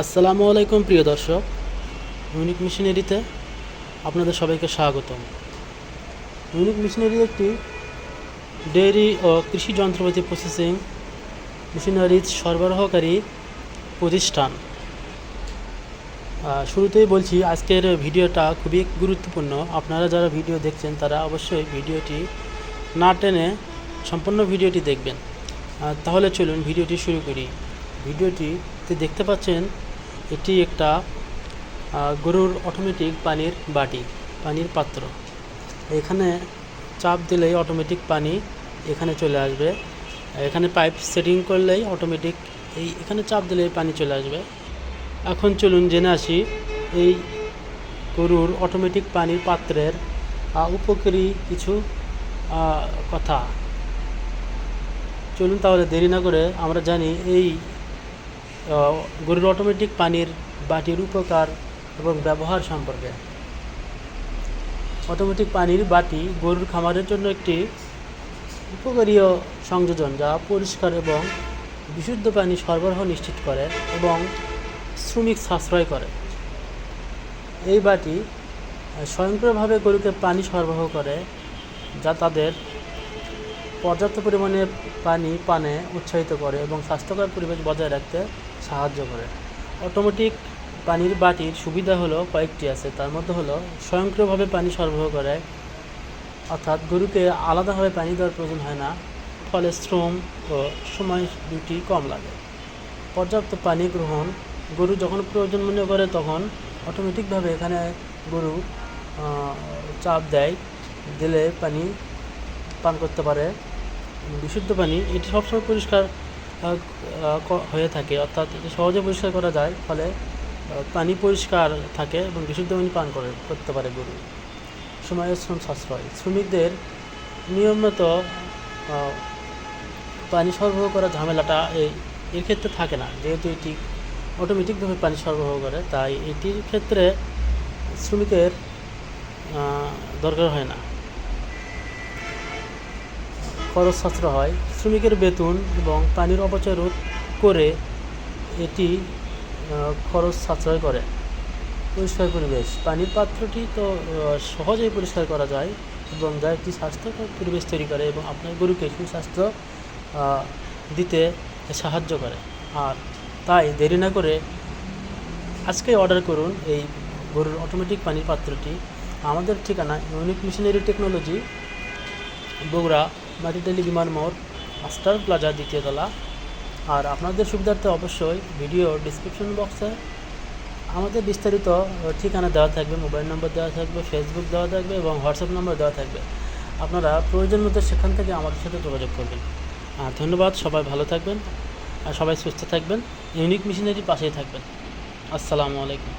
আসসালামু আলাইকুম, প্রিয় দর্শক। ইউনিক মিশনারিতে আপনাদের সবাইকে স্বাগতম। ইউনিক মিশনারি একটি ডেয়ারি ও কৃষি যন্ত্রপাতি প্রসেসিং মেশিনারিজ সরবরাহকারী প্রতিষ্ঠান। শুরুতেই বলছি, আজকের ভিডিওটা খুবই গুরুত্বপূর্ণ। আপনারা যারা ভিডিও দেখছেন, তারা অবশ্যই ভিডিওটি না টেনে সম্পূর্ণ ভিডিওটি দেখবেন। তাহলে চলুন ভিডিওটি শুরু করি। ভিডিওটিতে দেখতে পাচ্ছেন এটি একটা গরুর অটোমেটিক পানির বাটি, পানির পাত্র। এখানে চাপ দিলেই অটোমেটিক পানি এখানে চলে আসবে। এখানে পাইপ সেটিং করলেই অটোমেটিক এই, এখানে চাপ দিলেই পানি চলে আসবে। এখন চলুন জেনে আসি এই গরুর অটোমেটিক পানির পাত্রের উপকারী কিছু কথা। চলুন তাহলে দেরি না করে আমরা জানি এই গরুর অটোমেটিক পানির বাটির উপকার এবং ব্যবহার সম্পর্কে। অটোমেটিক পানির বাটি গরুর খামারের জন্য একটি উপকারীয় সংযোজন যা পরিষ্কার এবং বিশুদ্ধ পানি সরবরাহ নিশ্চিত করে এবং শ্রমিক সাশ্রয় করে। এই বাটি স্বয়ংক্রিয়ভাবে গরুকে পানি সরবরাহ করে যা তাদের পর্যাপ্ত পরিমাণে পানি, পানে উৎসাহিত করে এবং স্বাস্থ্যকর পরিবেশ বজায় রাখতে সাহায্য করে। অটোমেটিক পানির বাটির সুবিধা হলো কয়েকটি আছে। তার মধ্যে হলো স্বয়ংক্রিয়ভাবে পানি সরবরাহ করে, অর্থাৎ গরুকে আলাদাভাবে পানি দেওয়ার প্রয়োজন হয় না, ফলে শ্রম ও সময় দুটি কম লাগে। পর্যাপ্ত পানি গ্রহণ, গরু যখন প্রয়োজন মনে করে তখন অটোমেটিকভাবে এখানে গরু চাপ দেয়, দিলে পানি পান করতে পারে। বিশুদ্ধ পানি, এটি সবসময় পরিষ্কার হয়ে থাকে। অর্থাৎ সহজে পরিষ্কার করা যায়, ফলে পানি পরিষ্কার থাকে এবং বিশুদ্ধ পানি পান করে, করতে পারে গরু। সময়ের শ্রম সাশ্রয়। শ্রমিকদের নিয়মিত পানি সরবরাহ করা ঝামেলাটা এই, এর ক্ষেত্রে থাকে না। যেহেতু এটি অটোমেটিকভাবে পানি সরবরাহ করে, তাই এটির ক্ষেত্রে শ্রমিকের দরকার হয় না। খরচ সাশ্রয় হয়। শ্রমিকের বেতন এবং পানির অপচয় রোধ করে এটি খরচ সাশ্রয় করে। পরিষ্কার পরিবেশ। পানির পাত্রটি তো সহজেই পরিষ্কার করা যায় এবং যা একটি স্বাস্থ্যকর পরিবেশ তৈরি করে এবং আপনার গরুকে সুস্বাস্থ্য দিতে সাহায্য করে। আর তাই দেরি না করে আজকেই অর্ডার করুন এই গরুর অটোমেটিক পানির পাত্রটি। আমাদের ঠিকানা Unique Missionary Technology, Bogura. Matidali বিমান মোড়, মাস্টার প্লাজা দ্বিতীয় তলা। আর আপনাদের সুবিধার্থে অবশ্যই ভিডিও ডিসক্রিপশন বক্সে আমাদের বিস্তারিত ঠিকানা দেওয়া থাকবে, মোবাইল নম্বর দেওয়া থাকবে ফেসবুক দেওয়া থাকবে এবং হোয়াটসঅ্যাপ নম্বর দেওয়া থাকবে। আপনারা প্রয়োজন মতো সেখান থেকে আমাদের সাথে যোগাযোগ করবেন। আর ধন্যবাদ, সবাই ভালো থাকবেন আর সবাই সুস্থ থাকবেন। ইউনিক মেশিনারির পাশেই থাকবেন। আসসালামু আলাইকুম।